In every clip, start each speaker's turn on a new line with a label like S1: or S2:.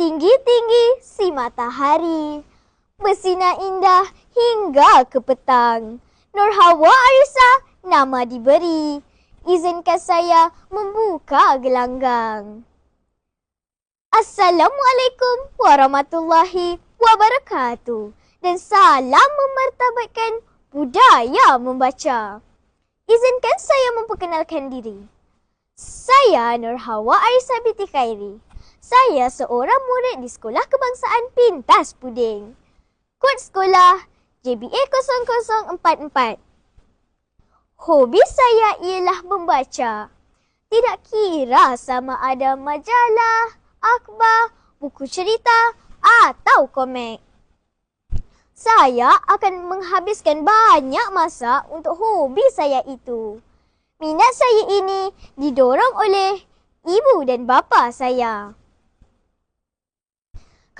S1: Tinggi-tinggi si matahari. Bersinar indah hingga ke petang. Nur Hawa Arisa nama diberi. Izinkan saya membuka gelanggang. Assalamualaikum warahmatullahi wabarakatuh. Dan salam memartabatkan budaya membaca. Izinkan saya memperkenalkan diri. Saya Nur Hawa Arisa binti Khairi. Saya seorang murid di Sekolah Kebangsaan Pintas Puding. Kod sekolah JBA 0044. Hobi saya ialah membaca. Tidak kira sama ada majalah, akhbar, buku cerita atau komik. Saya akan menghabiskan banyak masa untuk hobi saya itu. Minat saya ini didorong oleh ibu dan bapa saya.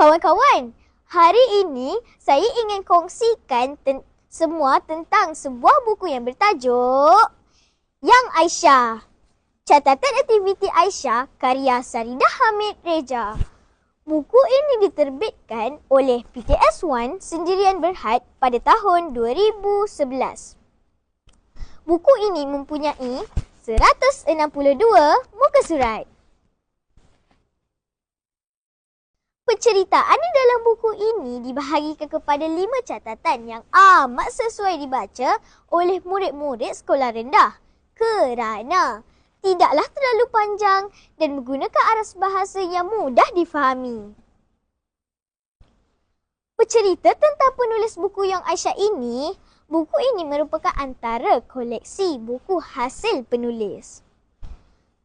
S1: Kawan-kawan, hari ini saya ingin kongsikan ten- semua tentang sebuah buku yang bertajuk Yang Aisyah. Catatan aktiviti Aisyah karya Saridah Hamid Reja. Buku ini diterbitkan oleh PTS One Sendirian Berhad pada tahun 2011. Buku ini mempunyai 162 muka surat. Penceritaan dalam buku ini dibahagikan kepada lima catatan yang amat sesuai dibaca oleh murid-murid sekolah rendah kerana tidaklah terlalu panjang dan menggunakan aras bahasa yang mudah difahami. Bercerita tentang penulis buku yang Aisyah ini, buku ini merupakan antara koleksi buku hasil penulis.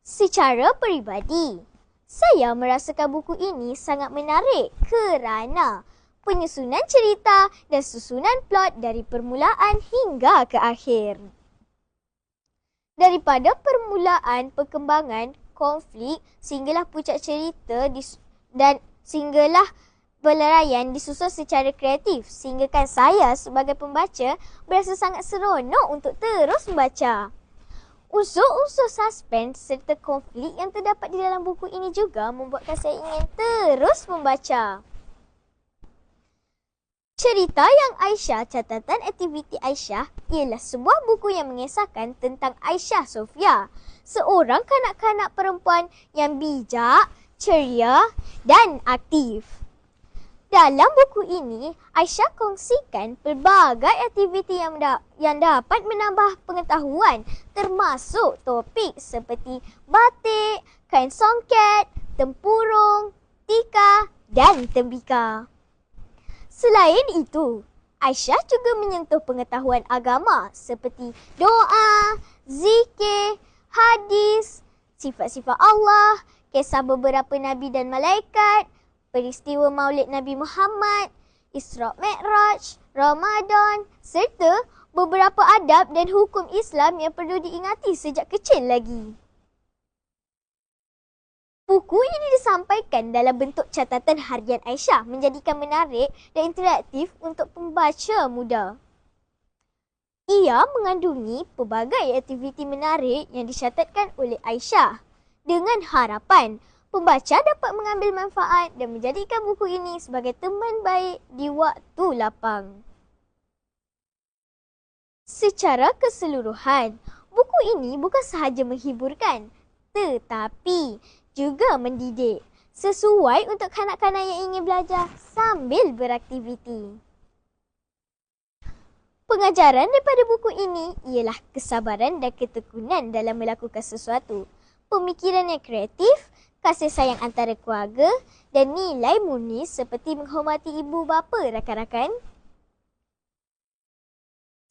S1: Secara peribadi, saya merasakan buku ini sangat menarik kerana penyusunan cerita dan susunan plot dari permulaan hingga ke akhir daripada permulaan perkembangan konflik sehinggalah puncak cerita dan sehinggalah peleraian disusun secara kreatif sehinggakan saya sebagai pembaca berasa sangat seronok untuk terus membaca. Unsur-unsur suspens serta konflik yang terdapat di dalam buku ini juga membuatkan saya ingin terus membaca. Cerita yang Aisyah, catatan aktiviti Aisyah ialah sebuah buku yang mengisahkan tentang Aisyah Sofia, seorang kanak-kanak perempuan yang bijak, ceria dan aktif. Dalam buku ini, Aisyah kongsikan pelbagai aktiviti yang, da- yang dapat menambah pengetahuan termasuk topik seperti batik, kain songket, tempurung, tika dan tembika. Selain itu, Aisyah juga menyentuh pengetahuan agama seperti doa, zikir, hadis, sifat-sifat Allah, kisah beberapa nabi dan malaikat, peristiwa Maulid Nabi Muhammad, Isra Mi'raj, Ramadan serta beberapa adab dan hukum Islam yang perlu diingati sejak kecil lagi. Buku ini disampaikan dalam bentuk catatan harian Aisyah menjadikan menarik dan interaktif untuk pembaca muda. Ia mengandungi pelbagai aktiviti menarik yang dicatatkan oleh Aisyah dengan harapan pembaca dapat mengambil manfaat dan menjadikan buku ini sebagai teman baik di waktu lapang. Secara keseluruhan, buku ini bukan sahaja menghiburkan tetapi juga mendidik sesuai untuk kanak-kanak yang ingin belajar sambil beraktiviti. Pengajaran daripada buku ini ialah kesabaran dan ketekunan dalam melakukan sesuatu, pemikiran yang kreatif, kasih sayang antara keluarga dan nilai murni seperti menghormati ibu bapa rakan-rakan.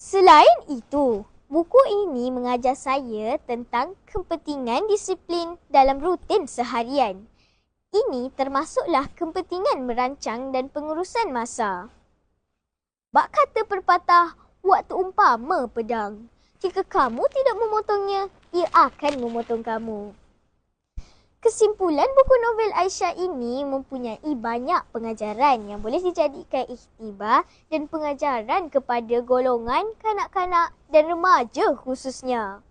S1: Selain itu, Buku ini mengajar saya tentang kepentingan disiplin dalam rutin seharian. Ini termasuklah kepentingan merancang dan pengurusan masa. Bak kata perpatah, waktu umpama pedang. Jika kamu tidak memotongnya, ia akan memotong kamu. Kesimpulan buku novel Aisyah ini mempunyai banyak pengajaran yang boleh dijadikan ikhtibar dan pengajaran kepada golongan kanak-kanak dan remaja khususnya.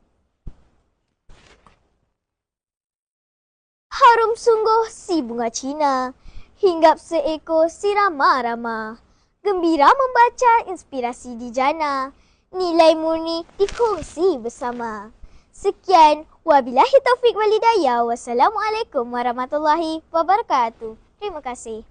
S1: Harum sungguh si bunga Cina hinggap seekor si rama-rama. Gembira membaca inspirasi di jana. Nilai murni dikongsi bersama. Sekian, wabillahi taufik walidayah. Wassalamualaikum warahmatullahi wabarakatuh. Terima kasih.